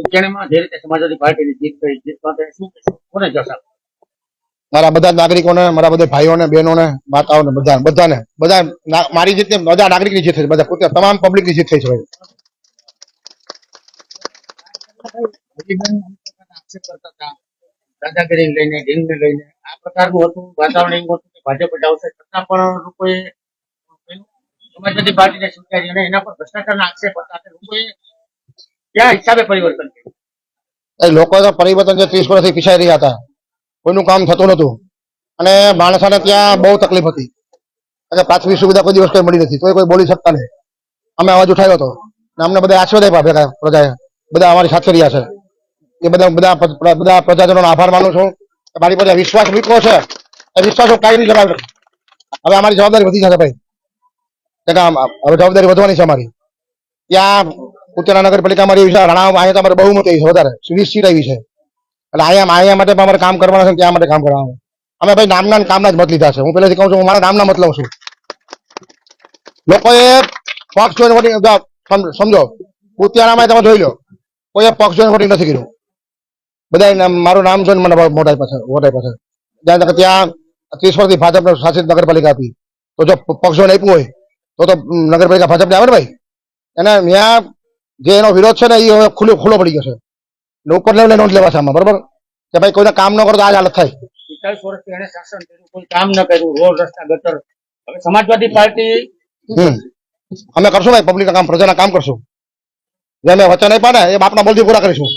ઉજ્જૈનમાં જે રીતે સમાજવાદી પાર્ટીની જીત થઈ જીત માટે શું કોને જશ મારા બધા નાગરિકોને મારા બધા ભાઈઓને બહેનોને માતાઓને બધા બધાને બધા મારી જીત બધા નાગરિકની જીત થઈ છે બધા પોતે તમામ પબ્લિકની જીત થઈ છે દાદાગીરી લઈને ઢીંગને લઈને આ પ્રકારનું હતું વાતાવરણ એવું હતું કે ભાજપ જ આવશે. છતાં પણ લોકોએ સમાજવાદી પાર્ટીને સ્વીકારી અને એના પર ભ્રષ્ટાચારના આક્ષેપ હતા. લોકોએ કયા હિસાબે પરિવર્તન એ લોકો ત્રીસ વર્ષથી પીછાઈ રહ્યા હતા, કોઈનું કામ થતું નતું અને માણસોને ત્યાં બહુ તકલીફ હતી. અને પાછવી સુવિધા કોઈ દિવસ કઈ મળી નથી કોઈ કોઈ બોલી શકતા નહીં. અમે અવાજ ઉઠાવ્યો હતો. અમને બધા આશીર્વાદ આપ્યા ભેગા, પ્રજાએ. બધા અમારી સાથે રહ્યા છે. એ બધા બધા બધા પ્રજાજનોનો આભાર માનું છું. મારી પાસે વિશ્વાસ મૂક્યો છે, એ વિશ્વાસ કાંઈ નહીં જવાબ. હવે અમારી જવાબદારી વધી જશે ભાઈ. હવે જવાબદારી વધવાની છે અમારી. ત્યાં ઉત્તરા નગરપાલિકામાં એવી છે રાણા અહીંયા તો અમારે બહુ મોટી છે, વધારે. વીસ સીટ આવી છે. એટલે અહીંયા અહીંયા માટે પણ અમારે કામ કરવાના છે ત્યાં માટે કામ કરવાનું. અમે ભાઈ નામના કામના જ મત લીધા છે. હું પહેલેથી કહું છું, હું મારા નામના મત લઉં છું. લોકોએ પક્ષ જોઈને વોટિંગ સમજો. ઉત્તરામાં તમે જોઈ લો. કોઈએ પક્ષ જોઈને વોટિંગ નથી કર્યું. બધા મારું નામ જોઈને મને મોટા પાસે મોટા આપ્યા જ્યાં તક ત્યાં ત્રીસ વર્ષથી ભાજપને શાસિત નગરપાલિકા હતી. તો જો પક્ષ જોઈને આપ્યું હોય, તો તો નગરપાલિકા ભાજપને આવે ને ભાઈ? એને ત્યાં જે એનો વિરોધ છે ને એ હવે ખુલ્લો ખુલ્લો પડી ગયો છે. નોકર ઉપર લેવલે નોંધ લેવા છે આમાં બરોબર? કે ભાઈ કોઈને કામ ન કરો તો આ જ હાલત થાય. પિસ્તાલીસ વર્ષથી એને શાસન કર્યું કોઈ કામ ન કર્યું રોડ રસ્તા ગટર. હવે સમાજવાદી પાર્ટી અમે કરશું ભાઈ પબ્લિક કામ પ્રજાના કામ કરશું. જે અમે વચન આપ્યા ને એ બાપના બોલથી પૂરા કરીશું.